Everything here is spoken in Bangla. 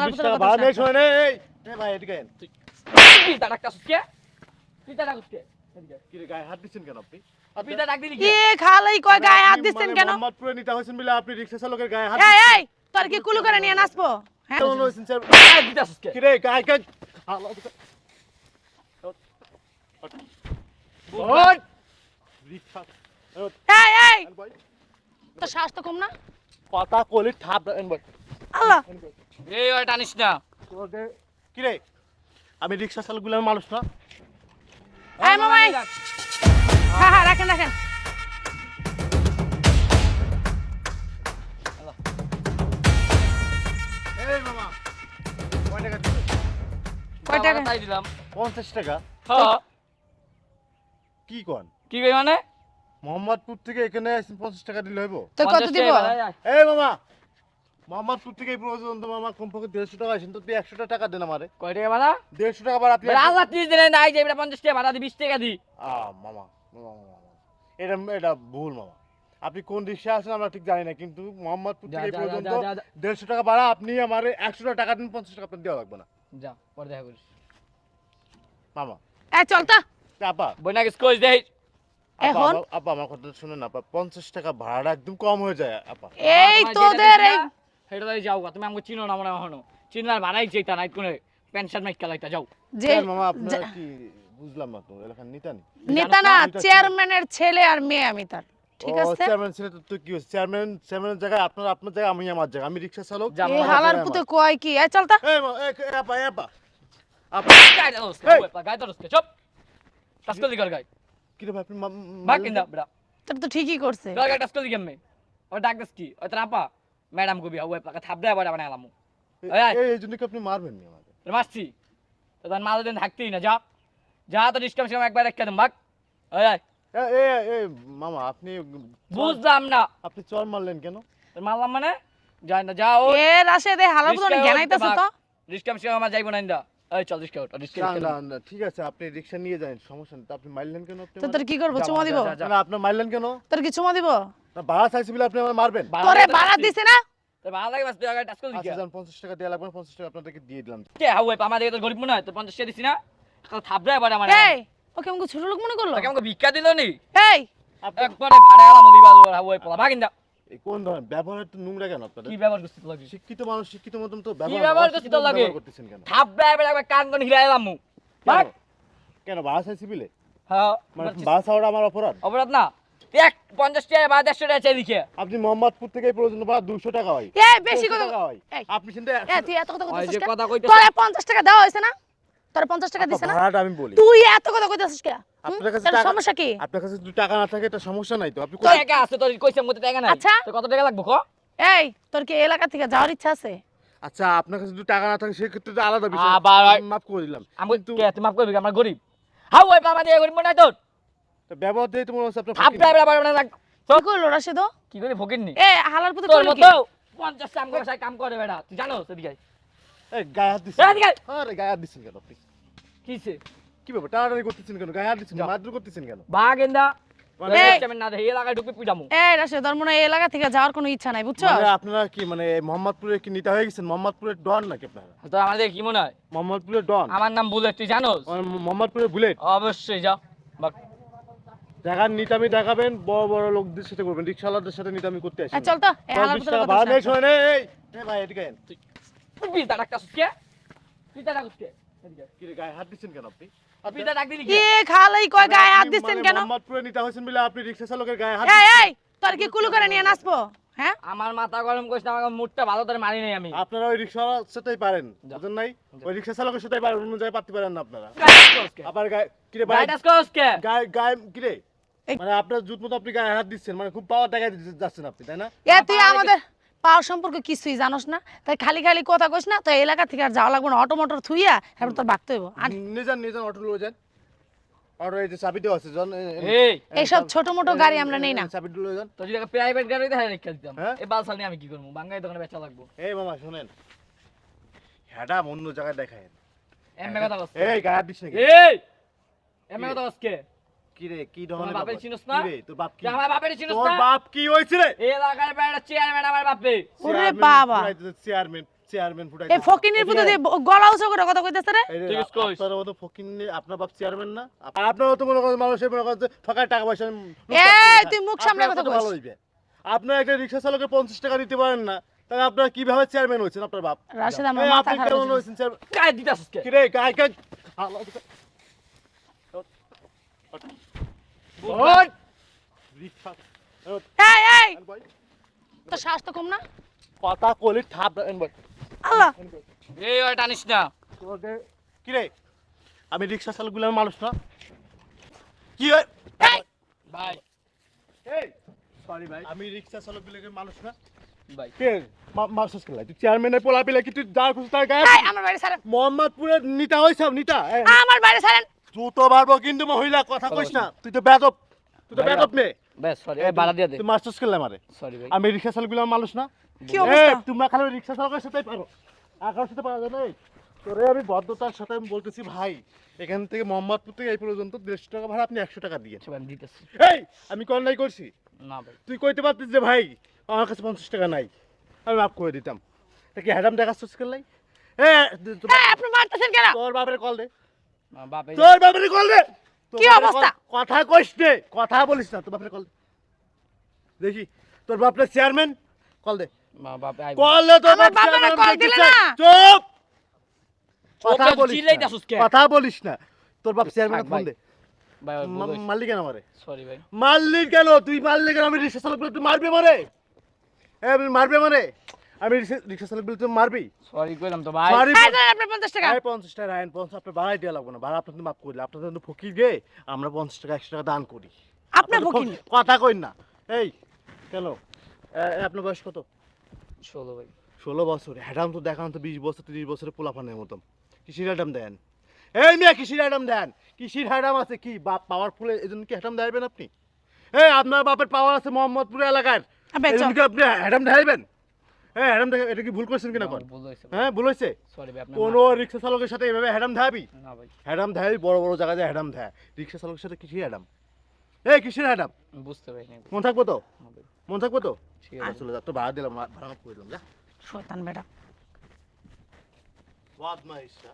বিশ টাকা ভাড়া নেই শোনা। এই। ভাই এদিকে দিচ্ছেন মানে কেন? মোহাম্মদপুরে নিতে হয়েছেন বলে আপনি রিক্সা চালকের গায়ে হাত এই এই তোর কি কুলু করে নিয়ে নাচবো? হ্যাঁ? শ্বাস তো কম না? পাতা কলি ঠাপ আল্লাহ। এই ওই টানিস না। কি রে আমি রিক্সা চালক বলে মানুষ না। এই মামাই হ্যাঁ হ্যাঁ রাখেন রাখেন। এই মামা কয় টাকা দিবেন? কয় টাকা? তাই দিলাম। পঞ্চাশ টাকা। হ্যাঁ কি কন? কি কই মানে? মোহাম্মদপুর থেকে এখানে আসছেন পঞ্চাশ টাকা দিলে হইব। তো কত দিব। এই মামা মোহাম্মদপুর থেকে মামা কমপক্ষে দেড়শো টাকা আসেন তো তুই একশো টাকা দেন আমারে। কয় টাকা ভাড়া দেড়শো টাকা বার আপনি আল্লাহ ত্রিশ দিনে নাই যে এটা পঞ্চাশ টাকা ভাড়া দি বিশ টাকা দি। আ মামা মামা, মামা, মামা। এটা এটা ভুল মামা। আপনি কোন রিক্সা আছেন আমরা ঠিক জানি না কিন্তু মোহাম্মদপুর থেকে পর্যন্ত। দেড়শো টাকা ভাড়া আপনি আমার একশো টাকা দিন পঞ্চাশ টাকা আপনার দেওয়া লাগবে না। যা পরে দেখা করিস। মামা। এই চল তো। আপা। বইনা গেছ কইস দেই। আপা, এখন? আপা, আপা আমার কথা শুনুন আপা। পঞ্চাশ টাকা ভাড়াটা একদম কম হয়ে যায় আপা। এই তোদের এই হেটা তাই যাও তুমি আমাকে চিনো না মনে হনো চিনলার ভাড়াই চাইতা নাই কোনে পেনশন মাইক কালাইতা যাও। যে মামা আপনারা কি বুঝলাম না? তো এলাকার নিতেন নেতা না? চেয়ারম্যানের ছেলে আর মেয়ে আমি তার ঠিক আছে? চেয়ারম্যান ছিল তো কি হচ্ছে চেয়ারম্যান চেয়ারম্যানের জায়গায় আপনার আপনার জায়গায় আমি আমার জায়গা আমি রিক্সা চালক। এই হালার পুতে কয় কি? এই তো। এই মা, এই, এই, আপা, আপা। আপা, গায় দরস্কে গায় দরস্কে চুপ। টাস্কল দিগর গায় কি রে ভাই, আপনি মা- বাক মারলেন ইন্দা না? বড়া তোর তো ঠিকই করছে গায় মে ও কি? ও ত্রাপা ম্যাডাম কবি ওয়ে পাকা থাবড়া বড়া বানা আলামু। এই- এই, এই। এই এই জন্য কি আপনি মারবেন নি আমাকে? মারছি। তো তার মাল দিন থাকতেই না যা। যা তো ডিসকাম সিস্টেম একবার রেখে দেন বাক। ওই আয় এ- এ এ মামা আপনি বুঝলাম না। আপনি চর মারলেন কেন? মারলাম মানে? যা না যা ও। এ রাশে দে হালার পুতে জ্ঞানাইতেছে তো। ডিসকাম সিস্টেম আমার যাইবো না ইন্দা। এই চল ডিসকাম না ডিসকাম না না ঠিক আছে আপনি রিক্সা নিয়ে যান সমস্যা নেই। তো আপনি মারলেন কেন আপনি তো তোর কি করব চুমা দিব। না আপনি মারলেন কেন? তোর কি চুমা দিব? না ভাড়া চাইছি বলে আপনি আমার মারবেন। তোরে বাড়া দিছে না? তোর ভালো লাগে বাস তুই আগে টাস্কল দিকে আচ্ছা যান পঞ্চাশ টাকা দেওয়া লাগবে পঞ্চাশ টাকা আপনাদেরকে দিয়ে দিলাম। কে হাওয়ে আমাদের তো গরিব মনে হয়? তোর পঞ্চাশ টাকা দিছি না? থাবড়া এবার আমার। এই ওকে আমাকে ছোট লোক মনে করল? আমাকে ভিক্ষা দিল নি? এই। একবারে ভাড়া এলাম বিবাদ হাওয়ে পোলা ভাগিন্দা এই কোন ধরনের ব্যবহার একটু নোংরা কেন আপনাদের? কি ব্যবহার করছিস তোর লাগে? শিক্ষিত মানুষ শিক্ষিত মতন তো ব্যবহার করছিস তোর লাগে? ব্যবহার করতেছেন কেন? থাবড়া এবার একবার কান কোন হিলা এলাম মু। কেন? ভাড়া চাইছি বলে? হ্যাঁ মানে ভাড়া চাওয়াটা আমার অপরাধ? অপরাধ না। এক পঞ্চাশ টাকা বা দেড়শো টাকা চাই আপনি মোহাম্মদপুর থেকে পর্যন্ত ভাড়া দুশো টাকা হয়। এই বেশি কথা টাকা হয়। আপনি কিন্তু তুই এত কথা কইতেছিস যে কে? কথা কইতেছ তোরে 50 টাকা দেওয়া না? তোরে 50 টাকা দিছে না? আমি বলি। তুই এত কথা কইতেছিস কে? আপনার কাছে টাকা- সমস্যা কি? আপনার কাছে টাকা না থাকে এটা সমস্যা নাই তো। আপনি টাকা আছে তোর কইছে মতে টাকা নাই। আচ্ছা। কত টাকা লাগবে ক? এই তোর কি এলাকা থেকে যাওয়ার ইচ্ছা আছে? আচ্ছা আপনার কাছে যদি টাকা না থাকে সেক্ষেত্রে তো আলাদা বিষয়। আবার মাফ করে দিলাম। আমি কে তুই মাফ করবি আমরা গরিব। হাউ ওই বাবা দিয়ে গরিব মনে হয় তোর? তো ব্যবহার দিয়ে তো মনে হচ্ছে আপনার লাগ কি করল রাশেদ কি করি নি এ হালার পুতে তোর করল কি? মতো পঞ্চাশ কাম করে সাই কাম করে বেড়া। তুই জানো সেদিকে এই গায়ে হাত এদিকে। আরে গায়ে হাত দিচ্ছেন কেন আপনি? কিছে কি ব্যাপার টানাটানি করতেছেন কেন? গায়ে হাত করতেছেন কেন? বাগেন্দা মানে- না মনে এই এলাকা থেকে যাওয়ার কোনো ইচ্ছা নাই বুঝছ? আপনারা কি মানে কি নিতে হয়ে গেছেন? মোহাম্মদপুরের ডন নাকি আপনারা? তো আমাদের কি মনে হয়? মোহাম্মদপুরের ডন? আমার নাম বুলেট তুই জানো মোহাম্মদপুরের বুলেট? অবশ্যই যা জায়গার নিতামি দেখাবেন বড় বড় লোকদের সাথে করবেন রিক্সাওয়ালাদের সাথে নিতামি করতে আসেন চল তো এই হালার টাকা কথা ভাড়া নেই শোনা। এই এই ভাই এদিকে আইন। তুই পিতা ডাক্তার সুস্কে পিতা ডাক সুস্কে কি? রে, গায়ে হাত দিচ্ছেন কেন আপনি? পিতা ডাক দিলি কি? কি খালাই কয় হাত আপনি দিচ্ছেন কেন? মোহাম্মদপুরে নিতে হয়েছেন বলে আপনি রিক্সা চালকের গায়ে হাত এই এই তোর কি কুলু করে নিয়ে নাচবো? হ্যাঁ? আমার মাথা গরম করিস না আমার মুডটা ভালো করে মারি নাই আমি। আপনারা ওই রিক্সাওয়ালার সাথেই পারেন। বুঝেন নাই? ওই রিক্সা চালকের সাথেই পারেন অন্য জায়গায় পারতে পারেন না আপনারা। আবার গায়ে কি? রে ভাই গাইডাস করসকে গায়ে গায়ে কি? রে এই- মানে আপনার জুত মতো আপনি গায়ে হাত দিচ্ছেন মানে খুব পাওয়ার দেখা যাচ্ছেন আপনি তাই না? এ তুই আমাদের পাওয়ার সম্পর্কে কিছুই জানোস না তাই খালি খালি কথা কইস না তো এলাকা থেকে আর যাওয়া লাগবে না অটো মোটর থুইয়া এবার তোর বাগতে হইব। আর নিয়ে যান নিয়ে যান অটো লয়ে যান। অটো এই যে চাবিটাও আছে জন এই এইসব ছোট মোটো গাড়ি আমরা নেই না। চাবিটা লয়ে যান। তো যদি প্রাইভেট গাড়ি দেখা রেখে দিতাম। হ্যাঁ? এই বালসাল নিয়ে আমি কি করব? বাঙ্গাই দোকানে বেচা লাগবো। এই মামা শুনেন। হ্যাডা অন্য জায়গায় দেখায়। এমএ কথা বলছে এই গায়ে দিস নাকি? এই এমএ কথা বলছে কি? রে কি ধরনের বাপের? চিনোস কি না? তোর বাপ কি আমার বাপের চিনিস তোর বাপ কি হয়েছে রে এই এলাকার বাইরে চেয়ারম্যান আমার বাপে ওরে চেয়ারম্যান, বাবা। চেয়ারম্যান চেয়ারম্যান ফুটাই এই ফকিনের পুতো দিয়ে গলা উঁচু করে কথা কইতেছে রে ঠিক আছে, কইস। আপনার মতো ফকিন্নি আপনার বাপ চেয়ারম্যান না আপনার মতো মনে মানুষের মনে টাকা পয়সা এই, তুই মুখ সামলে কথা। ভালো হইবে আপনার একটা রিক্সা চালকের পঞ্চাশ টাকা দিতে পারেন না তাহলে আপনার কীভাবে চেয়ারম্যান হয়েছেন আপনার বাপ রাশেদ আমার মাথা খারাপ কেমন। হয়েছেন চেয়ারম্যান গায়ে দিতাছিস কে রে গায়ে গায়ে হালা দিতে- ওই! রিক্সা এই এই! তো শ্বাস তো কম না? কথা কলি ঠাপ আল্লাহ! এই ওই টানিস না। কি রে? আমি রিক্সা চালকগুলোর মানুষ না? কি হয় এই! ভাই। এই সরি ভাই। আমি রিক্সা চালকগুলোর মানুষ না? ভাই। কে? মাসুস কেলাই তুই চেয়ারম্যানের পোলা পেলে কি তুই যার খুশি তার গায়ে এই আমার বাড়ি ছাড়েন। মোহাম্মদপুরের নিতা হইছ নিতা? এই, আমার বাড়ি ছাড়েন জুতো মারবো কিন্তু মহিলা কথা কইস না। তুই তো বেদব তুই তো। বেদব মেয়ে। সরি এই বাড়া দিয়ে দে। তুই মাস্টার্স খেললে মারে সরি ভাই। আমি রিক্সা চালকগুলোর মানুষ না। কি অবস্থা? তোমরা খালি রিক্সা চালকের সাথেই পারো। আকার সাথে পারা যায় না তোরে আমি ভদ্রতার সাথে আমি বলতেছি ভাই এখান থেকে মোহাম্মদপুর থেকে এই পর্যন্ত দেড়শো টাকা ভাড়া আপনি একশো টাকা দিয়ে আচ্ছা আমি দিতেছি। এই আমি কল নাই করছি। না ভাই। তুই কইতে পারতিস যে ভাই আমার কাছে পঞ্চাশ টাকা নাই। আমি মাফ করে দিতাম। তা কি হ্যাডাম দেখাচ্ছিস করলাই এ তোর- আপনি মারতেছেন কেন? তোর বাপের কল দে। তোর বাপের কল দে। কি অবস্থা? কথা কইস দে কথা বলিস না তোর বাপের কল দেখি তোর বাপের চেয়ারম্যান কল দে। মা বাপ কল দে তোর বাপ চেয়ারম্যান কল দিলে না। চুপ। কথা বলিস চিল্লাই না। যাচ্ছিস কে? কথা বলিস না। তোর বাপ চেয়ারম্যান ফোন দে। মারলি কেন আমারে? সরি ভাই। মারলি কেন? তুই মারলি কেন? আমি রিক্সা চালক তুই মারবি মারে এ মারবে মানে আমি রিক্সা- চালক বলে তুই মারবি সরি কইলাম তো ভাই। মারি আপনার পঞ্চাশ টাকা। ভাই পঞ্চাশ টাকা রায়ন পঞ্চাশ আপনার ভাড়াই দেওয়া লাগবে না। ভাড়া আপনাদের মাফ করলে আপনাদের কিন্তু ফকির গে আমরা পঞ্চাশ টাকা একশো টাকা দান করি। আপনার আপনাদের ফকির কথা কই না। এই কেন? আপনার বয়স কত? ষোলো ভাই। ষোলো বছর। হ্যাডাম তো দেখান তো বিশ বছর তিরিশ বছরের পোলাপানের মতন। কিসির হ্যাডাম দেন? এই মেয়ে কিসির হ্যাডাম দেন? কিসির হ্যাডাম আছে? কি বাপ পাওয়ারফুল এই জন্য কি হ্যাডাম দেখাবেন আপনি? এই আপনার বাপের পাওয়ার আছে মোহাম্মদপুর। কি আপনি হ্যাডাম দেখাবেন হ্যাঁ দেখা এটা কি ভুল করছেন কিনা কোন? হ্যাঁ ভুল হয়েছে? সরি ভাই আপনার কোনো রিক্সা চালকের সাথে এভাবে হ্যাডাম ধাবি? মা- না হ্যাডাম দেয় বড় বড় জায়গায় যায় হ্যাডাম ধায়। রিক্সা চালকের সাথে কিসের হ্যাডাম? এই কিসের হ্যাডাম? বুঝতে পারিনি মন থাকব তো? মন থাকব তো? ঠিক আছে। আসলে যা তো ভাড়া দিলাম ভাড়া করে দিলাম যা। শয়তান বেটা। বদমাইশটা